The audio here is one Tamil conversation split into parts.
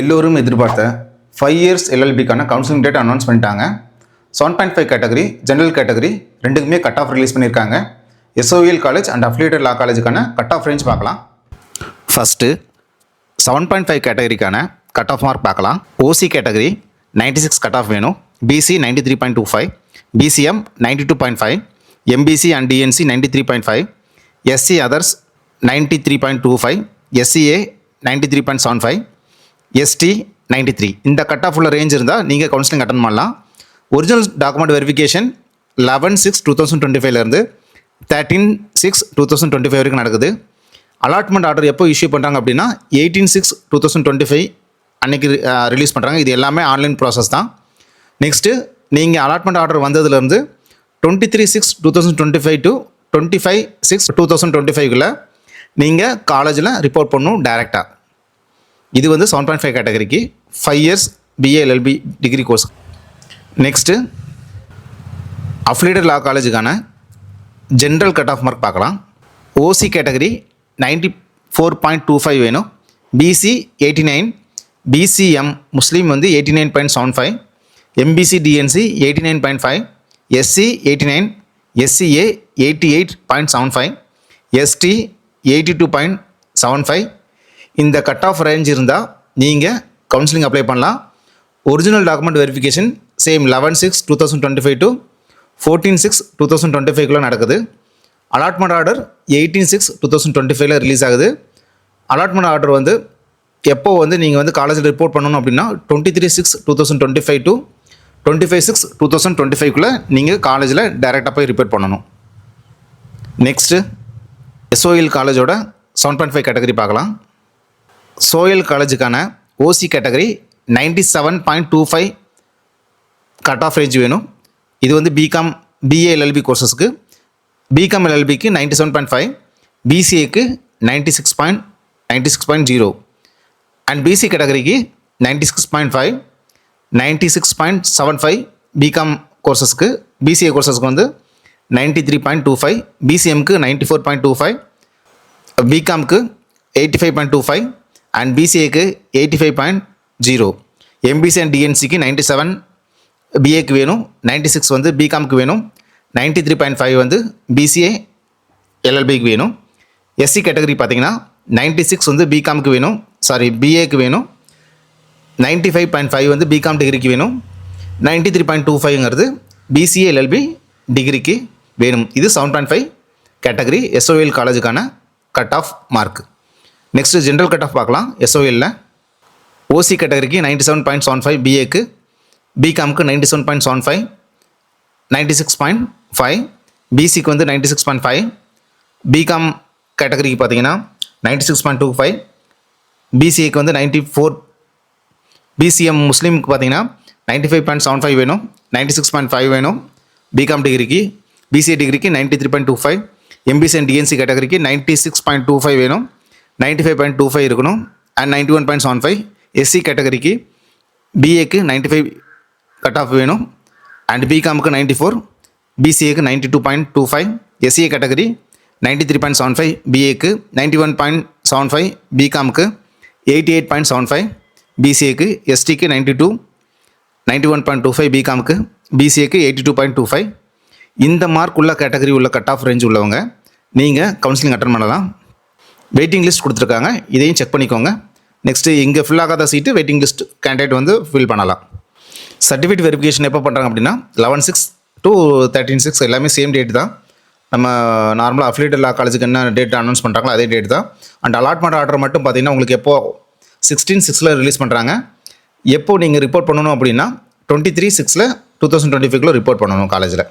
எல்லோரும் எதிர்பார்த்த ஃபைவ் இயர்ஸ் எல்எல்பிக்கான கவுன்சிலிங் டேட் அனௌன்ஸ் பண்ணிட்டாங்க. Seven point five category general category ரெண்டுக்குமே கட் ஆஃப் ரிலீஸ் பண்ணியிருக்காங்க. SOL college and affiliated law காலேஜுக்கான cut off range பார்க்கலாம். ஃபஸ்ட்டு செவன் பாயிண்ட் ஃபைவ் கேட்டகரிக்கான கட் ஆஃப் மார்க் பார்க்கலாம். OC category ninety six cut off வேணும். BC ninety three point two five BCM ninety two point five MBC and DNC ninety three point five SC others ninety three point two five SCA ninety three point seven five ST ninety three இந்த கட் ஆஃப் உள்ள ரேஞ்ச் இருந்தால் நீங்கள் கவுன்சிலிங் அட்டன் பண்ணலாம். Original document verification eleven six two thousand twenty ஃபைவ்லேருந்து thirteen six two thousand twenty five வரைக்கும் நடக்குது. அலாட்மெண்ட் ஆர்டர் எப்போ இஷ்யூ பண்ணுறாங்க அப்படின்னா eighteen six two thousand twenty five அன்றைக்கி ரிலீஸ் பண்ணுறாங்க இது எல்லாமே ஆன்லைன் ப்ராசஸ் தான். நெக்ஸ்ட்டு நீங்கள் அலாட்மெண்ட் ஆர்டர் வந்ததுலேருந்து twenty three six two thousand twenty five to twenty five six two thousand twenty ஃபைவ்க்குள்ளே நீங்கள் காலேஜில் ரிப்போர்ட் பண்ணணும் டேரெக்டாக இது வந்து செவன் பாயிண்ட் ஃபைவ் கேட்டகரிக்கு five years BA LLB degree course next affiliated law காலேஜுக்கான general cut off mark பார்க்கலாம். OC category ninety four point two five வேணும். BC eighty nine BCM Muslim வந்து eighty nine point seven five MBC DNC eighty nine point five SC eighty nine SCA eighty eight point seven five ST eighty two point seven five இந்த கட் ஆஃப் ரேஞ்ச் இருந்தால் நீங்கள் கவுன்சிலிங் அப்ளை பண்ணலாம். Original document verification same eleven six two thousand twenty five to fourteen six two thousand twenty ஃபைவ்க்குள்ளே நடக்குது. Allotment order eighteen six two thousand twenty ஃபைவ்ல ரிலீஸ் ஆகுது. அலாட்மெண்ட் ஆர்டர் வந்து எப்போ வந்து நீங்கள் வந்து காலேஜில் ரிப்போர்ட் பண்ணணும் அப்படின்னா twenty three six two thousand twenty five to twenty five six two thousand twenty ஃபைவ்க்குள்ளே நீங்கள் காலேஜில் டைரெக்டாக போய் ரிப்போர்ட் பண்ணணும். நெக்ஸ்ட்டு எஸ்ஓஎல் காலேஜோட செவன் பாயிண்ட் ஃபைவ் கேட்டகரி பார்க்கலாம். சோயல் காலேஜுக்கான OC category ninety seven point two five cut off range வேணும். இது வந்து பிகாம் பிஏ எல்எல்பி கோர்சஸ்க்கு பிகாம் எல்எல்பிக்கு ninety seven point five பிசிஏக்கு ninety six point ninety six point zero and BC கேட்டகரிக்கு ninety six point five ninety six point seven five BCom கோர்சஸ்க்கு PCA கோர்சஸ்க்கு வந்து ninety three point two five பிசிஎம்க்கு ninety four point two five பிகாம்க்கு eighty five point two five and பிசிஏக்கு eighty five point zero MBC and டிஎன்சிக்கு ninety seven பிஏக்கு வேணும் நைன்டி சிக்ஸ் வந்து பிகாம்க்கு வேணும் நைன்டி த்ரீ பாயிண்ட் ஃபைவ் வந்து பிசிஏ எல்எல்பிக்கு வேணும். எஸ்சி கேட்டகரி பார்த்தீங்கன்னா நைன்டி சிக்ஸ் வந்து பிகாம்க்கு வேணும் சாரி பிஏக்கு வேணும் நைன்ட்டி ஃபைவ் பாயிண்ட் ஃபைவ் வந்து பிகாம் டிகிரிக்கு வேணும் நைன்ட்டி த்ரீ பாயிண்ட் டூ ஃபைவ்ங்கிறது பிசிஏ எல்எல்பி டிகிரிக்கு வேணும். இது seven point five category SOL காலேஜுக்கான cut off mark next general cut off பார்க்கலாம் எஸ்ஓஎல்ல ஓசி கேட்டகரிக்கு ninety seven point seven five பிஏக்கு பிகாம்க்கு ninety seven point seven five ninety six point five பிசிக்கு வந்து ninety six point five BCom கேட்டகரிக்கு பார்த்தீங்கன்னா ninety six point two five பிசிஏக்கு வந்து நைன்ட்டி ஃபோர் பிசிஎம் முஸ்லீமுக்கு பார்த்தீங்கன்னா ninety five point seven five வேணும். நைன்ட்டி சிக்ஸ் பாயிண்ட் ஃபைவ் வேணும் பிகாம் டிகிரிக்கு பிசிஏ டிகிரிக்கு ninety three point two five MBC and DNC கேட்டகரிக்கு ninety six point two five வேணும். Ninety five point two five இருக்கணும். And ninety one point seven five SC கேட்டகரிக்கு பிஏக்கு நைன்ட்டி ஃபைவ் கட் ஆஃப் வேணும். அண்ட் பிகாமுக்கு ninety four பிசிஏக்கு ninety two point two five SCA category ninety three point seven five பிஏக்கு ninety one point seven five பிகாமுக்கு eighty eight point seven five பிசிஏக்கு எஸ்டிக்கு ninety two ninety one point two five பிகாமுக்கு பிசிஏக்கு eighty two point two five இந்த மார்க் உள்ள கேட்டகரி உள்ள கட் ஆஃப் ரேஞ்ச் உள்ளவங்க நீங்கள் கவுன்சிலிங் அட்டன் பண்ணலாம். வெயிட்டிங் லிஸ்ட் கொடுத்துருக்காங்க. இதையும் செக் பண்ணிக்கோங்க. நெக்ஸ்ட்டு இங்கே ஃபில் ஆகாத சீட்டு வெயிட்டிங் லிஸ்ட் கேண்டிடேட் வந்து ஃபில் பண்ணலாம். சர்டிஃபிகேட் வெரிஃபிகேஷன் எப்போ பண்ணுறாங்க அப்படின்னா eleven six to thirteen six எல்லாமே சேம் டேட் தான். நம்ம நார்மலாக அஃபிலேட்டட் லா காலேஜுக்கு என்ன டேட் அனௌன்ஸ் பண்ணுறாங்களோ அதே டேட் தான். அண்ட் அலாட்மெண்ட் ஆர்டர் மட்டும் பார்த்தீங்கன்னா உங்களுக்கு எப்போ சிக்ஸ்டீன் சிக்ஸில் ரிலீஸ் பண்ணுறாங்க எப்போ நீங்கள் ரிப்போர்ட் பண்ணணும் அப்படின்னா டுவெண்ட்டி த்ரீ சிக்ஸில் டூ தௌசண்ட் டுவெண்ட்டி ஃபைவ்ல ரிப்போர்ட் பண்ணணும் காலேஜில்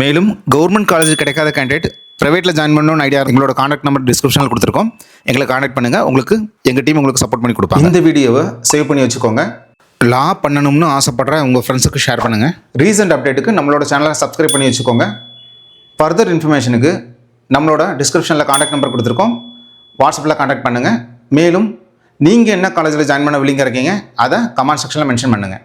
மேலும் கவர்மெண்ட் காலேஜ் கிடைக்காத கேண்டிடேட் ப்ரைவேட்டில் ஜாயின் பண்ணணும்னு ஐடியா எங்களோட காண்டாக்ட் நம்பர் டிஸ்கிரிப்ஷனில் கொடுத்துருக்கோம். எங்களை காண்டாக்ட் பண்ணுங்கள் உங்களுக்கு எங்கள் டீம் உங்களுக்கு சப்போர்ட் பண்ணி கொடுப்பாங்க. இந்த வீடியோவை சேவ் பண்ணி வச்சுக்கோங்க. லா பண்ணணும்னு ஆசைப்படுற உங்கள் ஃப்ரெண்ட்ஸுக்கு ஷேர் பண்ணுங்கள் ரீசெண்ட் அப்டேட்டுக்கு நம்மளோட சேனலை சப்ஸ்கிரைப் பண்ணி வச்சுக்கோங்க. ஃபர்தர் இன்ஃபர்மேஷனுக்கு நம்மளோட டிஸ்கிரிப்ஷனில் காண்டாக்ட் நம்பர் கொடுத்துருக்கோம். வாட்ஸ்அப்பில் காண்டாக்ட் பண்ணுங்கள் மேலும் நீங்கள் என்ன காலேஜில் ஜாயின் பண்ண வில்லிங்க இருக்கீங்க அதை கமெண்ட் செக்ஷனில் மென்ஷன் பண்ணுங்கள்